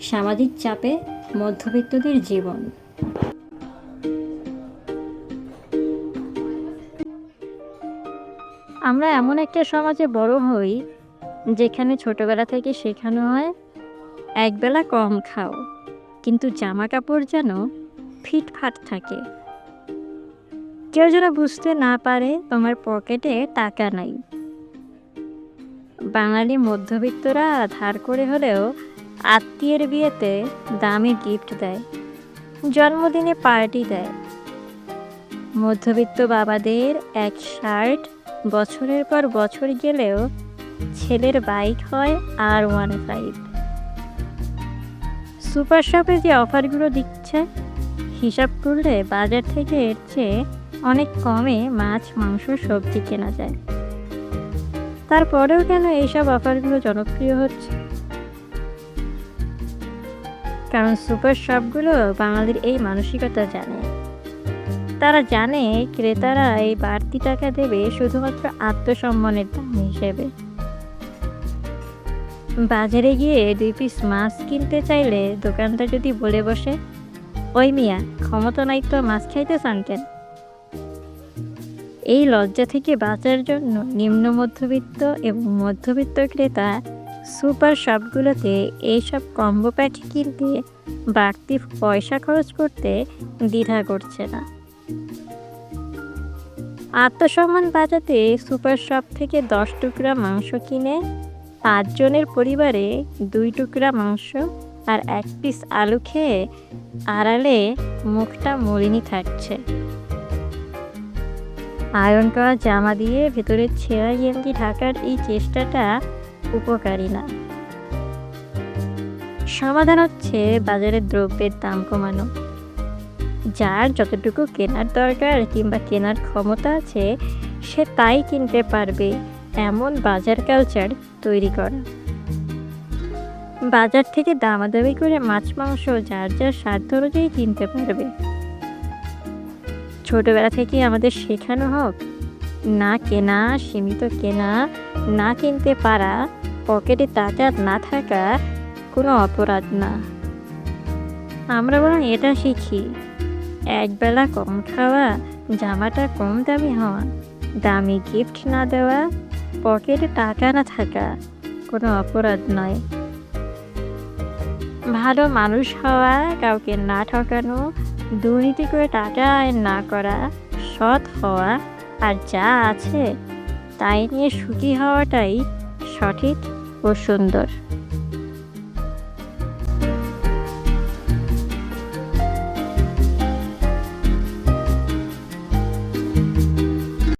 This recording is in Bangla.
সামাজিক চাপে মধ্যবিত্তদের জীবন। আমরা এমন একটা সমাজে বড় হই, যেখানে ছোটবেলা থেকে শেখানো হয়, একবেলা কম খাও, কিন্তু জামা কাপড় যেন ফিটফাট থাকে। কেউ যেন বুঝতে না পারে তোমার পকেটে টাকা নাই। বাঙালি মধ্যবিত্তরা ধার করে হলেও আত্মীয়ের বিয়েতে দামি গিফট দেয়, জন্মদিনে পার্টি দেয়। মধ্যবিত্ত বাবাদের এক শার্ট বছরের পর বছর গেলেও ছেলের বাইক হয় আর ওয়ান ফাইভ সুপার শপে যে অফারগুলো দিচ্ছে, হিসাব করলে বাজার থেকে এর চেয়ে অনেক কমে মাছ, মাংস, সবজি কেনা যায়। তারপরেও কেন এইসব অফারগুলো জনপ্রিয় হচ্ছে? কারণ সুপার শপগুলো বাঙালির এই মানসিকতা জানে। তারা জানে ক্রেতারা এই বাড়তি টাকা দেবে শুধুমাত্র আত্মসম্মানের দাম হিসেবে। বাজারে গিয়ে দুই পিস মাছ কিনতে চাইলে দোকানটা যদি বলে বসে, ওই মিয়া, ক্ষমতা নাই তো মাছ খাইতে চানতেন এই লজ্জা থেকে বাঁচার জন্য নিম্ন মধ্যবিত্ত এবং মধ্যবিত্ত ক্রেতা সুপার শপগুলোতে এইসব কম্বো প্যাক কিনতে বাড়তি পয়সা খরচ করতে দ্বিধা করছে না। আত্মসম্মান বাজাতে সুপার শপ থেকে দশ টুকরা মাংস কিনে পাঁচজনের পরিবারে দুই টুকরা মাংস আর এক পিস আলু খেয়ে আড়ালে মুখটা মলিনী থাকছে। আয়রন করা জামা দিয়ে ভেতরের ছেঁড়া গেঞ্জি ঢাকার এই চেষ্টাটা উপকারী না। সমাধান হচ্ছে বাজারের দ্রব্যের দাম কমানো। যার যতটুকু কেনার দরকার কিংবা কেনার ক্ষমতা আছে, সে তাই কিনতে পারবে এমন বাজার কালচার তৈরি করা। বাজার থেকে দামাদামি করে মাছ, মাংস যার যার সাধ্য অনুযায়ী কিনতে পারবে। ছোটবেলা থেকে আমাদের শেখানো হোক, না কেনা, সীমিত কেনা না কিনতে পারা, পকেটে টাকা না থাকা কোনো অপরাধ না। আমরা বরং এটা শিখি, একবেলা কম খাওয়া, জামাটা কম দামি হওয়া, দামি গিফট না দেওয়া, পকেটে টাকা না থাকা কোনো অপরাধ নয়। ভালো মানুষ হওয়া, কাউকে না ঠকানো, দুর্নীতি করে টাকা আয় না করা সৎ হওয়া আর যা আছে তাই নিয়ে সুখী হওয়াটাই সঠিক ও সুন্দর।